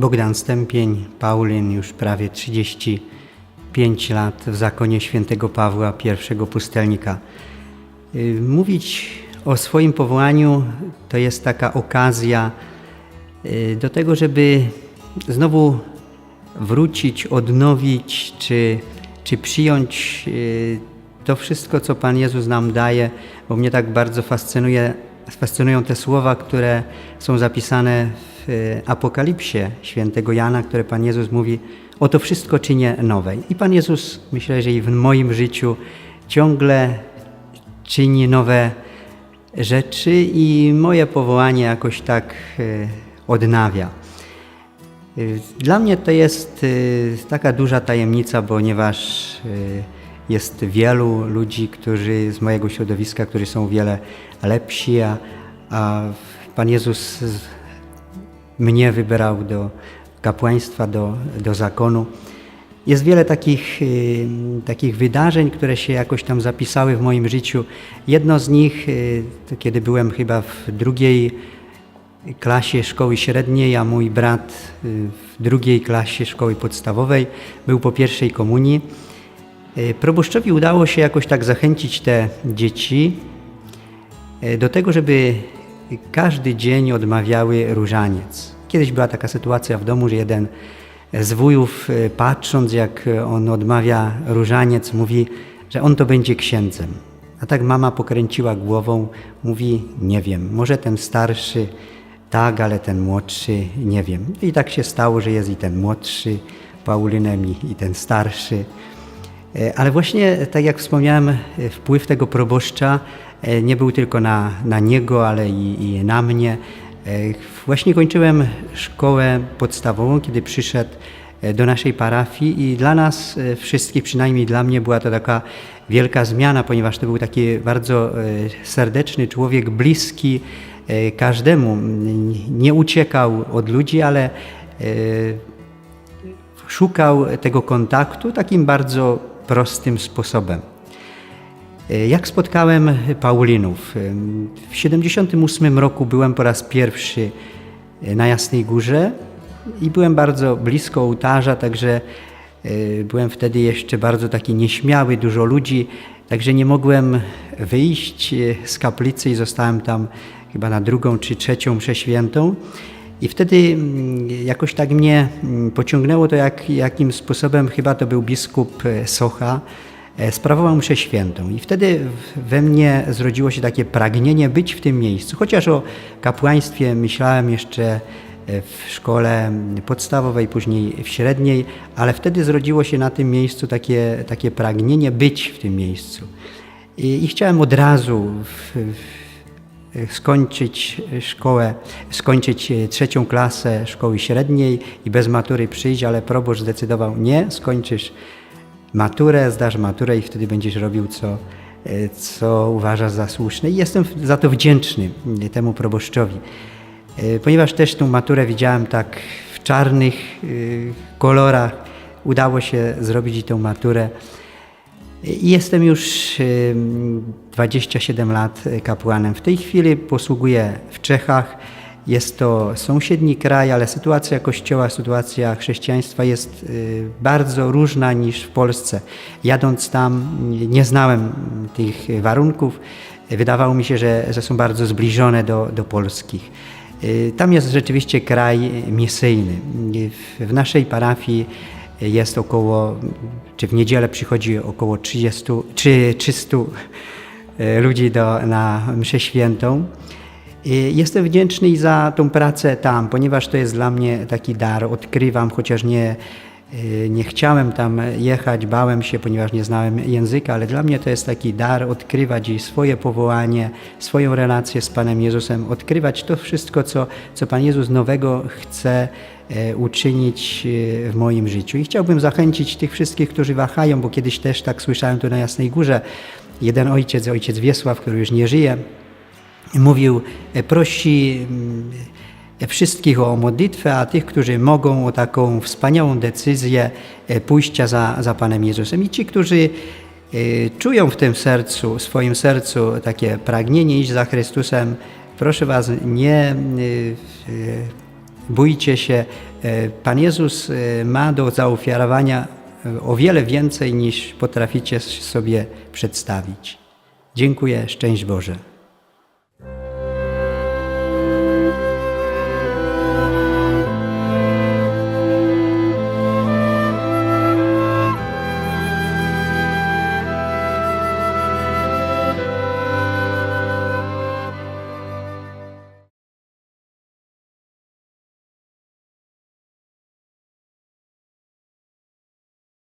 Bogdan Stępień, Paulin, już prawie 35 lat w zakonie świętego Pawła, pierwszego pustelnika. Y, Mówić o swoim powołaniu to jest taka okazja y, do tego, żeby znowu wrócić, odnowić, czy, czy przyjąć y, to wszystko, co Pan Jezus nam daje, bo mnie tak bardzo fascynuje, fascynują te słowa, które są zapisane w Apokalipsie świętego Jana, które Pan Jezus mówi, oto wszystko czynię nowe. I Pan Jezus, myślę, że i w moim życiu ciągle czyni nowe rzeczy i moje powołanie jakoś tak y, odnawia. Y, Dla mnie to jest y, taka duża tajemnica, ponieważ jest wielu ludzi, którzy z mojego środowiska, którzy są wiele lepsi, a, a Pan Jezus mnie wybrał do kapłaństwa, do, do zakonu. Jest wiele takich, y, takich wydarzeń, które się jakoś tam zapisały w moim życiu. Jedno z nich, y, kiedy byłem chyba w drugiej klasie szkoły średniej, a mój brat y, w drugiej klasie szkoły podstawowej był po pierwszej komunii. Proboszczowi udało się jakoś tak zachęcić te dzieci do tego, żeby każdy dzień odmawiały różaniec. Kiedyś była taka sytuacja w domu, że jeden z wujów, y, patrząc jak on odmawia różaniec, mówi, że on to będzie księdzem. A tak mama pokręciła głową, mówi, nie wiem, może ten starszy tak, ale ten młodszy nie wiem. I tak się stało, że jest i ten młodszy Paulinem i, i ten starszy. E, Ale właśnie, tak jak wspomniałem, e, wpływ tego proboszcza nie był tylko na, na niego, ale i, i na mnie. E, Właśnie kończyłem szkołę podstawową, kiedy przyszedł e, do naszej parafii i dla nas e, wszystkich, przynajmniej dla mnie, była to taka wielka zmiana, ponieważ to był taki bardzo e, serdeczny człowiek, bliski e, każdemu. Nie uciekał od ludzi, ale e, szukał tego kontaktu takim bardzo prostym sposobem. E, Jak spotkałem Paulinów? E, W 78 roku byłem po raz pierwszy e, na Jasnej Górze i byłem bardzo blisko ołtarza, także byłem wtedy jeszcze bardzo taki nieśmiały, dużo ludzi, także nie mogłem wyjść z kaplicy i zostałem tam chyba na drugą czy trzecią mszę świętą. I wtedy mm, jakoś tak mnie mm, pociągnęło to, jak, jakim sposobem chyba to był biskup Socha, sprawował mszę świętą. I wtedy we mnie zrodziło się takie pragnienie być w tym miejscu. Chociaż o kapłaństwie myślałem jeszcze e, w szkole podstawowej, później w średniej, ale wtedy zrodziło się na tym miejscu takie, takie pragnienie być w tym miejscu. I, i chciałem od razu w, w, skończyć szkołę, skończyć e, trzecią klasę szkoły średniej i bez matury przyjść, ale proboszcz zdecydował nie, skończysz maturę, zdasz maturę i wtedy będziesz robił co, e, co uważasz za słuszne. I jestem za to wdzięczny temu proboszczowi, E, ponieważ też tą maturę widziałem tak w czarnych e, kolorach. Udało się zrobić tą maturę. I Jestem już ym, 27 lat kapłanem. W tej chwili posługuję w Czechach. Jest to sąsiedni kraj, ale sytuacja Kościoła, sytuacja chrześcijaństwa jest y, bardzo różna niż w Polsce. Jadąc tam nie- znałem tych warunków. Wydawało mi się, że, że są bardzo zbliżone do, do polskich. Y, Tam jest rzeczywiście kraj misyjny. Y, W, naszej parafii jest około, czy w niedzielę przychodzi około 30 czy 300 e, ludzi do, na mszę świętą. I Jestem wdzięczny i za tą pracę tam, ponieważ to jest dla mnie taki dar. Odkrywam, chociaż nie, e, nie chciałem tam jechać, bałem się, ponieważ nie znałem języka, ale dla mnie to jest taki dar odkrywać i swoje powołanie, swoją relację z Panem Jezusem, odkrywać to wszystko, co, co Pan Jezus nowego chce e, uczynić e, w moim życiu. I chciałbym zachęcić tych wszystkich, którzy wahają, bo kiedyś też tak słyszałem tu na Jasnej Górze, jeden ojciec, ojciec Wiesław, który już nie żyje, mówił, prosi mm, wszystkich o modlitwę, a tych, którzy mogą o taką wspaniałą decyzję e, pójścia za, za Panem Jezusem. I ci, którzy e, czują w tym sercu, swoim sercu takie pragnienie iść za Chrystusem, proszę Was, nie e, bójcie się, Pan Jezus ma do zaofiarowania o wiele więcej niż potraficie sobie przedstawić. Dziękuję, szczęść Boże.